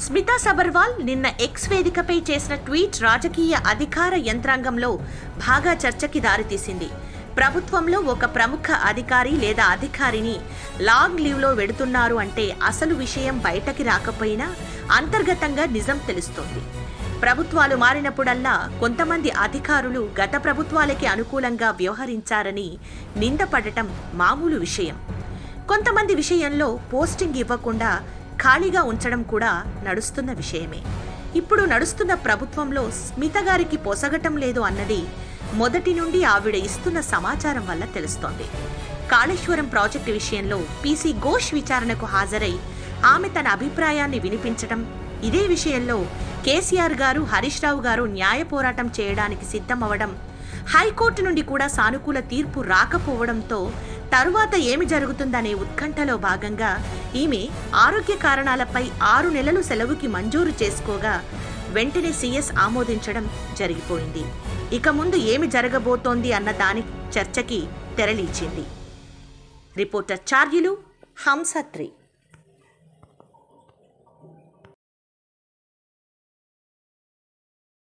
స్మితా సబర్వాల్ నిన్న ఎక్స్ వేదికపై చేసిన ట్వీట్ రాజకీయ అధికార యంత్రాంగంలో బాగా చర్చకి దారితీసింది. ప్రభుత్వంలో ఒక ప్రముఖ అధికారి లేదా అధికారిని లాంగ్ లీవ్లో వెడుతున్నారు అంటే అసలు విషయం బయటకి రాకపోయినా అంతర్గతంగా నిజం తెలుస్తోంది. ప్రభుత్వాలు మారినప్పుడల్లా కొంతమంది అధికారులు గత ప్రభుత్వాలకి అనుకూలంగా వ్యవహరించారని నిందపడటం మామూలు విషయం. కొంతమంది విషయంలో పోస్టింగ్ ఇవ్వకుండా ఖాళీగా ఉంచడం కూడా నడుస్తున్న విషయమే. ఇప్పుడు నడుస్తున్న ప్రభుత్వంలో స్మిత గారికి పొసగటం లేదు అన్నది మొదటి నుండి ఆవిడ ఇస్తున్న సమాచారం వల్ల తెలుస్తోంది. కాళేశ్వరం ప్రాజెక్టు విషయంలో పీసీ ఘోష్ విచారణకు హాజరై ఆమె తన అభిప్రాయాన్ని వినిపించడం ఇదే విషయంలో కేసీఆర్ గారు హరీష్ రావు గారు న్యాయ పోరాటం చేయడానికి సిద్ధమవడం హైకోర్టు నుండి కూడా సానుకూల తీర్పు రాకపోవడంతో తరువాత ఏమి జరుగుతుందనే ఉత్కంఠలో భాగంగా ఈమె ఆరోగ్య కారణాలపై ఆరు నెలలు సెలవుకి మంజూరు చేసుకోగా వెంటనే సీఎస్ ఆమోదించడం జరిగిపోయింది. ఇక ముందు ఏమి జరగబోతోంది అన్న దాని చర్చకి తెరలిచ్చింది రిపోర్టర్ చార్యులు హంసత్రి.